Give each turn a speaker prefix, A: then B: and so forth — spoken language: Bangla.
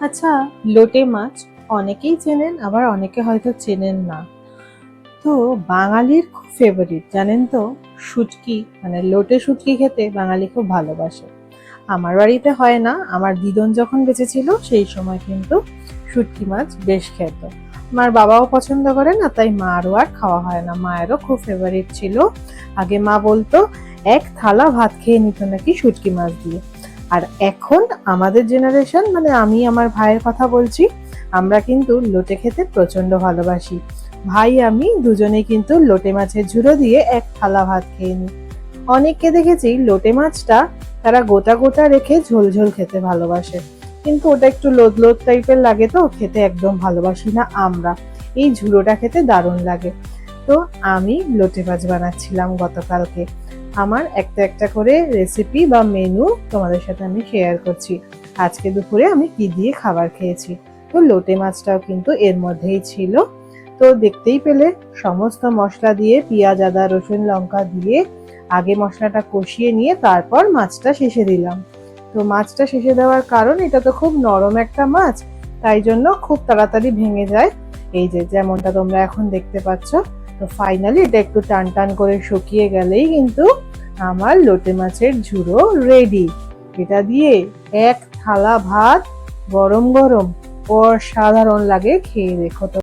A: আচ্ছা লোটে মাছ অনেকেই চেনেন, আবার অনেকে হয়তো চেনেন না। তো বাঙালির খুব ফেভারিট জানেন তো? শুটকি মানে লোটে শুটকি খেতে বাঙালি খুব ভালোবাসে। আমার বাড়িতে হয় না, আমার দিদন যখন বেঁচে ছিল সেই সময় কিন্তু শুটকি মাছ বেশ খেত। আমার বাবাও পছন্দ করে না, তাই মারও আর খাওয়া হয় না। মায়েরও খুব ফেভারিট ছিল। আগে মা বলতো, এক থালা ভাত খেয়ে নিত নাকি শুটকি মাছ দিয়ে? আর এখন আমাদের জেনারেশন মানে আমি আমার ভাইয়ের কথা বলছি, আমরা কিন্তু লোটে খেতে প্রচণ্ড ভালোবাসি। ভাই, আমি দুজনেই কিন্তু লোটে মাছের ঝুড়ো দিয়ে এক থালা ভাত খেয়ে নিই। অনেককে দেখেছি লোটে মাছটা তারা গোটা গোটা রেখে ঝোল ঝোল খেতে ভালোবাসে। কিন্তু ওটা একটু লোদ লোদ টাইপের লাগে তো, খেতে একদম ভালোবাসি না আমরা। এই ঝুড়োটা খেতে দারুণ লাগে। তো আমি লোটে মাছ বানাচ্ছিলাম গতকালকে। আমার একটা একটা করে রেসিপি বা মেনু তোমাদের সাথে আমি শেয়ার করছি। আজকে দুপুরে আমি কি দিয়ে খাবার খেয়েছি? তো লোটে মাছটাও কিন্তু এর মধ্যেই ছিল। তো দেখতেই পেলে সমস্ত মশলা দিয়ে পেঁয়াজ, আদা, রসুন, লঙ্কা দিয়ে আগে মশলাটা কষিয়ে নিয়ে তারপর মাছটা শেষে দিলাম। তো মাছটা শেষে দেওয়ার কারণ এটা তো খুব নরম একটা মাছ, তাই জন্য খুব তাড়াতাড়ি ভেঙে যায়। এই যে যেমনটা তোমরা এখন দেখতে পাচ্ছ তো ফাইনালি এটা একটু টান টান করে শুকিয়ে গেলেই কিন্তু আমার লোটে মাছের ঝুড়ো রেডি এটা দিয়ে এক থালা ভাত গরম গরম অসাধারণ লাগে খেয়ে দেখো তো।